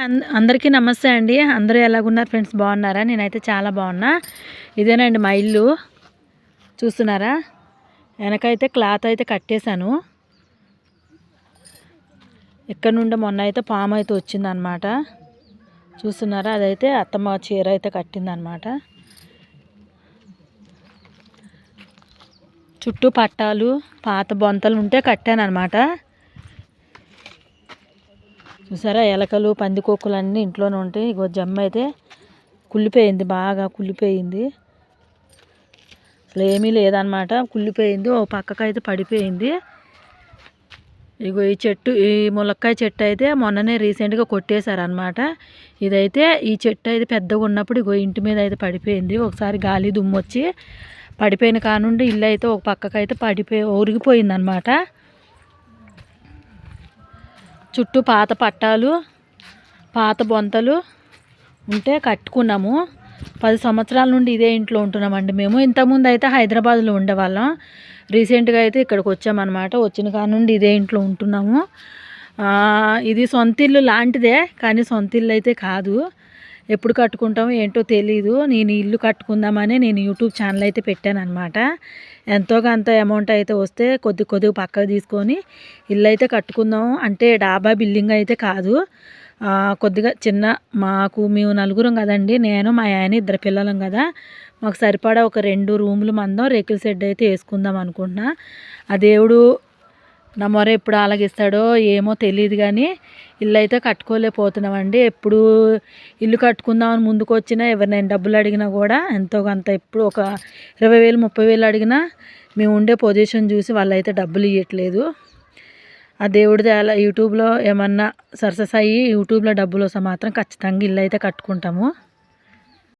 అంద- అందరికీ నమస్తే అండి. అందరూ ఎలాగున్నారు ఫ్రెండ్స్? బాగున్నారా? నేనైతే చాలా బాగున్నా. ఇదేనండి మా ఇల్లు. చూస్తున్నారా? వెనకైతే క్లాత్ అయితే కట్టేశాను. ఇక్కడ నుండి మొన్న అయితే పాము అయితే వచ్చిందనమాట. చూస్తున్నారా? అదైతే అత్తమ్మ చీర అయితే కట్టిందనమాట. చుట్టూ పట్టాలు పాత బొంతలు ఉంటే కట్టాను అనమాట చూసారా? ఎలకలు పందికొక్కులు అన్నీ ఇంట్లోనే ఉంటాయి. ఇగో జమ్మ అయితే కుళ్ళిపోయింది బాగా కుళ్ళిపోయింది. అసలు ఏమీ లేదనమాట కుళ్ళిపోయింది ఓ పక్కకైతే పడిపోయింది. ఇగో ఈ చెట్టు ఈ ములక్కాయ చెట్టు అయితే మొన్ననే రీసెంట్గా కొట్టేశారనమాట ఇదైతే ఈ చెట్టు అయితే పెద్దగా ఉన్నప్పుడు ఇగో ఇంటి మీద అయితే పడిపోయింది. ఒకసారి గాలి దుమ్ము వచ్చి పడిపోయిన కానుండి ఇల్లు అయితే ఒక పక్కకైతే పడిపోయి ఒరిగిపోయింది అనమాట చుట్టూ పాత పట్టాలు పాత బొంతలు ఉంటే కట్టుకున్నాము. పది సంవత్సరాల నుండి ఇదే ఇంట్లో ఉంటున్నామండి మేము. ఇంతకుముందు అయితే హైదరాబాద్లో ఉండేవాళ్ళం. రీసెంట్గా అయితే ఇక్కడికి వచ్చామన్నమాట. వచ్చిన కాడ నుండి ఇదే ఇంట్లో ఉంటున్నాము. ఇది సొంత ఇల్లు లాంటిదే కానీ సొంత ఇల్లు అయితే కాదు. ఎప్పుడు కట్టుకుంటామో ఏంటో తెలీదు. నేను ఇల్లు కట్టుకుందామని నేను యూట్యూబ్ ఛానల్ అయితే పెట్టాను అనమాట ఎంతో కొంత అమౌంట్ అయితే వస్తే కొద్ది కొద్దిగా పక్కకు తీసుకొని ఇల్లు అయితే కట్టుకుందాం అంటే డాబా బిల్డింగ్ అయితే కాదు. కొద్దిగా చిన్న మాకు మేము నలుగురం కదండి. నేను మా ఆయన ఇద్దరు పిల్లలం కదా. మాకు సరిపడా ఒక రెండు రూములు మందం రేకుల షెడ్ అయితే వేసుకుందాం అనుకుంటున్నా. ఆ దేవుడు నా మొర ఎప్పుడు ఆలగిస్తాడో ఏమో తెలియదు కానీ ఇల్లు అయితే కట్టుకోలేకపోతున్నామండి. ఎప్పుడు ఇల్లు కట్టుకుందామని ముందుకు వచ్చినా ఎవరినైనా డబ్బులు అడిగినా కూడా ఎంతో కొంత ఎప్పుడు ఒక ఇరవై వేలు ముప్పై వేలు అడిగినా మేము ఉండే పొజిషన్ చూసి వాళ్ళైతే డబ్బులు ఇవ్వట్లేదు ఆ దేవుడిది అలా యూట్యూబ్లో ఏమన్నా సక్సెస్ అయ్యి యూట్యూబ్లో డబ్బులు వస్తే మాత్రం ఖచ్చితంగా ఇల్లు అయితే కట్టుకుంటాము.